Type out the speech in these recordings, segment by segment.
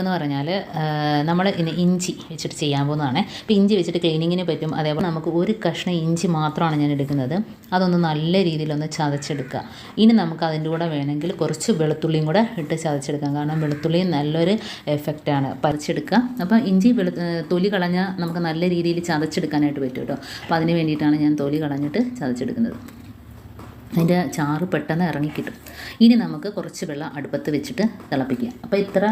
എന്ന് പറഞ്ഞാൽ നമ്മൾ ഇന്ന് ഇഞ്ചി വെച്ചിട്ട് ചെയ്യാൻ പോകുന്നതാണ് അപ്പോൾ ഇഞ്ചി വെച്ചിട്ട് ക്ലീനിങ്ങിന് പറ്റും. അതേപോലെ നമുക്ക് ഒരു കഷ്ണം ഇഞ്ചി മാത്രമാണ് ഞാൻ എടുക്കുന്നത്. അതൊന്ന് നല്ല രീതിയിലൊന്ന് ചതച്ചെടുക്കുക. ഇനി നമുക്ക് അതിന്റെ കൂടെ വേണമെങ്കിൽ കുറച്ച് വെളുത്തുള്ളിയും കൂടെ ഇട്ട് ചതച്ചെടുക്കാം. കാരണം വെളുത്തുള്ളി നല്ലൊരു എഫക്റ്റാണ് പറിച്ചെടുക്കുക അപ്പോൾ ഇഞ്ചി വെളു തൊലി കളഞ്ഞാൽ നമുക്ക് നല്ല രീതിയിൽ ചതച്ചെടുക്കാനായിട്ട് പറ്റും കേട്ടോ. അപ്പോൾ അതിന് വേണ്ടിയിട്ടാണ് ഞാൻ തൊലി കളഞ്ഞിട്ട് ചതച്ചെടുക്കുന്നത്. അതിന്റെ ചാറ് പെട്ടെന്ന് ഇറങ്ങിക്കിട്ടും ഇനി നമുക്ക് കുറച്ച് വെള്ളം അടുപ്പത്ത് വെച്ചിട്ട് തിളപ്പിക്കുക. അപ്പോൾ ഇത്ര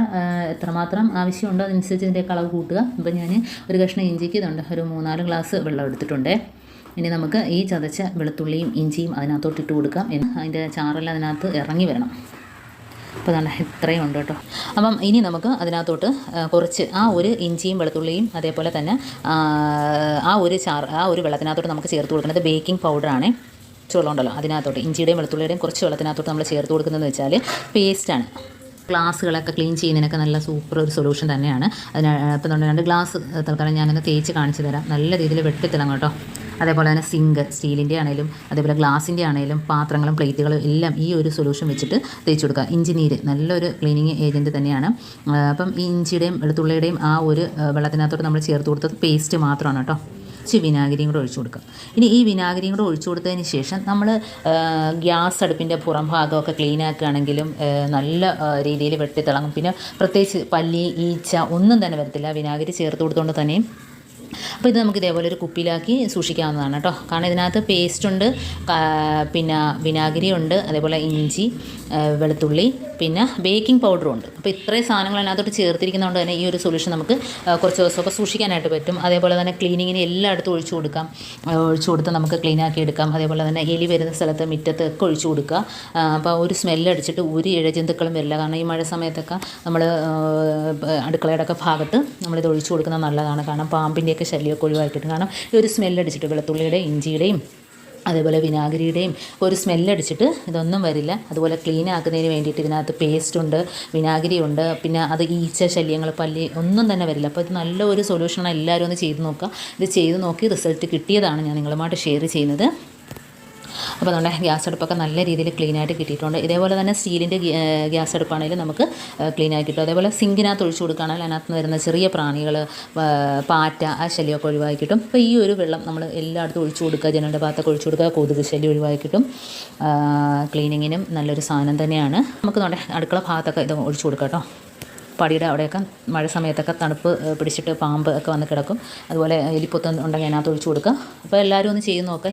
എത്രമാത്രം ആവശ്യമുണ്ടോ അതനുസരിച്ച് ഇതിന്റെ അളവ് കൂട്ടുക. അപ്പോൾ ഞാൻ ഒരു കഷ്ണം ഇഞ്ചിക്ക് ഇതുണ്ട് ഒരു മൂന്നാൽ ഗ്ലാസ് വെള്ളം എടുത്തിട്ടുണ്ട്. ഇനി നമുക്ക് ഈ ചതച്ച വെളുത്തുള്ളിയും ഇഞ്ചിയും അതിനകത്തോട്ട് ഇട്ട് കൊടുക്കാം. എന്ന് അതിന്റെ ചാറെല്ലാം അതിനകത്ത് ഇറങ്ങി വരണം. അപ്പോൾ നല്ല ഇത്രയും ഉണ്ട് കേട്ടോ. അപ്പം ഇനി നമുക്ക് അതിനകത്തോട്ട് കുറച്ച് ആ ഒരു ഇഞ്ചിയും വെളുത്തുള്ളിയും അതേപോലെ തന്നെ ആ ഒരു ചാർ ആ ഒരു വെള്ളത്തിനകത്തോട്ട് നമുക്ക് ചേർത്ത് കൊടുക്കുന്നത് ബേക്കിംഗ് പൗഡറാണ്. വെള്ളം ഉണ്ടല്ലോ അതിനകത്തോട്ട് ഇഞ്ചിയുടെയും വെളുത്തുള്ളിയുടെയും കുറച്ച് വെള്ളത്തിനകത്തോട്ട് നമ്മൾ ചേർത്ത് കൊടുക്കുന്നതെന്ന് വെച്ചാൽ പേസ്റ്റാണ്. ഗ്ലാസ്സുകളൊക്കെ ക്ലീൻ ചെയ്യുന്നതിനൊക്കെ നല്ല സൂപ്പർ ഒരു സൊല്യൂഷൻ തന്നെയാണ്. അതിന് ഇപ്പം നമ്മൾ രണ്ട് ഗ്ലാസ് തൽക്കാലം ഞാനൊന്ന് തേച്ച് കാണിച്ചു തരാം. നല്ല രീതിയിൽ വെട്ടിത്തിളങ്ങും കേട്ടോ. അതേപോലെ തന്നെ സിങ്ക് സ്റ്റീലിന്റെ ആണെങ്കിലും അതേപോലെ ഗ്ലാസിന്റെ ആണെങ്കിലും പാത്രങ്ങളും പ്ലേറ്റുകളും എല്ലാം ഈ ഒരു സൊല്യൂഷൻ വെച്ചിട്ട് തേച്ച് കൊടുക്കുക. ഇഞ്ചി നീര് നല്ലൊരു ക്ലീനിങ് ഏജന്റ് തന്നെയാണ്. അപ്പം ഈ ഇഞ്ചിയുടെയും വെളുത്തുള്ളിയുടെയും ആ ഒരു വെള്ളത്തിനകത്തോട്ട് നമ്മൾ ചേർത്ത് കൊടുത്തത് പേസ്റ്റ് മാത്രമാണ് കേട്ടോ. കുറച്ച് വിനാഗിരിയും കൂടെ ഒഴിച്ചു കൊടുക്കുക ഇനി ഈ വിനാഗിരിയും കൂടെ ഒഴിച്ചു കൊടുത്തതിന് ശേഷം നമ്മൾ ഗ്യാസ് അടുപ്പിന്റെ പുറം ഭാഗമൊക്കെ ക്ലീൻ ആക്കുകയാണെങ്കിലും നല്ല രീതിയിൽ വെട്ടിത്തിളങ്ങും പിന്നെ പ്രത്യേകിച്ച് പല്ലി ഈച്ച ഒന്നും തന്നെ വരത്തില്ല. വിനാഗിരി ചേർത്ത് കൊടുത്തുകൊണ്ട് തന്നെയും അപ്പോൾ ഇത് നമുക്ക് ഇതേപോലെ ഒരു കുപ്പിയിലാക്കി സൂക്ഷിക്കാവുന്നതാണ് കേട്ടോ. കാരണം ഇതിനകത്ത് പേസ്റ്റ് ഉണ്ട് പിന്നെ വിനാഗിരി ഉണ്ട് അതേപോലെ ഇഞ്ചി വെളുത്തുള്ളി പിന്നെ ബേക്കിംഗ് പൗഡറും ഉണ്ട്. അപ്പോൾ ഇത്രയും സാധനങ്ങൾ അതിനകത്തോട്ട് ചേർത്തിരിക്കുന്നതുകൊണ്ട് തന്നെ ഈ ഒരു സൊല്യൂഷൻ നമുക്ക് കുറച്ച് ദിവസമൊക്കെ സൂക്ഷിക്കാനായിട്ട് പറ്റും. അതേപോലെ തന്നെ ക്ലീനിങ്ങിന് എല്ലായിടത്തും ഒഴിച്ചു കൊടുക്കാം. ഒഴിച്ചു കൊടുത്ത് നമുക്ക് ക്ലീൻ ആക്കി എടുക്കാം. അതേപോലെ തന്നെ എലി വരുന്ന സ്ഥലത്ത് മുറ്റത്ത് ഒക്കെ ഒഴിച്ചു കൊടുക്കുക. അപ്പോൾ ഒരു സ്മെല്ലടിച്ചിട്ട് ഒരു ഇഴജന്തുക്കളും വരില്ല. കാരണം ഈ മഴ സമയത്തൊക്കെ നമ്മൾ അടുക്കളയുടെ ഒക്കെ ഭാഗത്ത് നമ്മളിത് ഒഴിച്ചു കൊടുക്കുന്നത് നല്ലതാണ്. കാരണം പാമ്പിന്റെയൊക്കെ ശല്യമൊക്കെ ഒഴിവാക്കിയിട്ട് കാരണം ഈ ഒരു സ്മെല്ലടിച്ചിട്ട് വെളുത്തുള്ളിയുടെയും ഇഞ്ചിയുടെയും അതേപോലെ വിനാഗിരിയുടെയും ഒരു സ്മെല്ലടിച്ചിട്ട് ഇതൊന്നും വരില്ല. അതുപോലെ ക്ലീൻ ആക്കുന്നതിന് വേണ്ടിയിട്ട് ഇതിനകത്ത് പേസ്റ്റ് ഉണ്ട് വിനാഗിരി ഉണ്ട് പിന്നെ അത് ഈച്ച ശല്യങ്ങൾ പല്ലി ഒന്നും തന്നെ വരില്ല. അപ്പോൾ ഇത് നല്ലൊരു സൊല്യൂഷനാണ് എല്ലാവരും ഒന്ന് ചെയ്ത് നോക്കുക. ഇത് ചെയ്ത് നോക്കി റിസൾട്ട് കിട്ടിയതാണ് ഞാൻ നിങ്ങളുമായിട്ട് ഷെയർ ചെയ്യുന്നത്. അപ്പോൾ നമ്മുടെ ഗ്യാസ് അടുപ്പൊക്കെ നല്ല രീതിയിൽ ക്ലീൻ ആയിട്ട് കിട്ടിയിട്ടുണ്ട്. ഇതേപോലെ തന്നെ സ്റ്റീലിന്റെ ഗ്യാസ് അടുപ്പാണെങ്കിലും നമുക്ക് ആക്കി കിട്ടും. അതേപോലെ സിങ്കിനകത്ത് ഒഴിച്ചു കൊടുക്കുകയാണെങ്കിൽ അതിനകത്ത് വരുന്ന ചെറിയ പ്രാണികൾ പാറ്റ ആ ശല്യമൊക്കെ ഒഴിവാക്കി കിട്ടും. അപ്പോൾ ഈ ഒരു വെള്ളം നമ്മൾ എല്ലായിടത്തും ഒഴിച്ചു കൊടുക്കുക ജനലിന്റെ ഭാഗത്തൊക്കെ ഒഴിച്ചു കൊടുക്കുക കൊതുക് ശല്യം ഒഴിവാക്കി കിട്ടും. ക്ലീനിങ്ങിനും നല്ലൊരു സാധനം തന്നെയാണ്. നമുക്ക് നമ്മുടെ അടുക്കള ഭാഗത്തൊക്കെ ഇത് ഒഴിച്ചു കൊടുക്കാം കേട്ടോ. പടിയുടെ അവിടെയൊക്കെ മഴ സമയത്തൊക്കെ തണുപ്പ് പിടിച്ചിട്ട് പാമ്പ് ഒക്കെ വന്ന് കിടക്കും. അതുപോലെ എലിപ്പൊത്ത് ഉണ്ടെങ്കിൽ അതിനകത്ത് ഒഴിച്ചു കൊടുക്കുക അപ്പോൾ എല്ലാവരും ഒന്ന് ചെയ്ത് നോക്കുക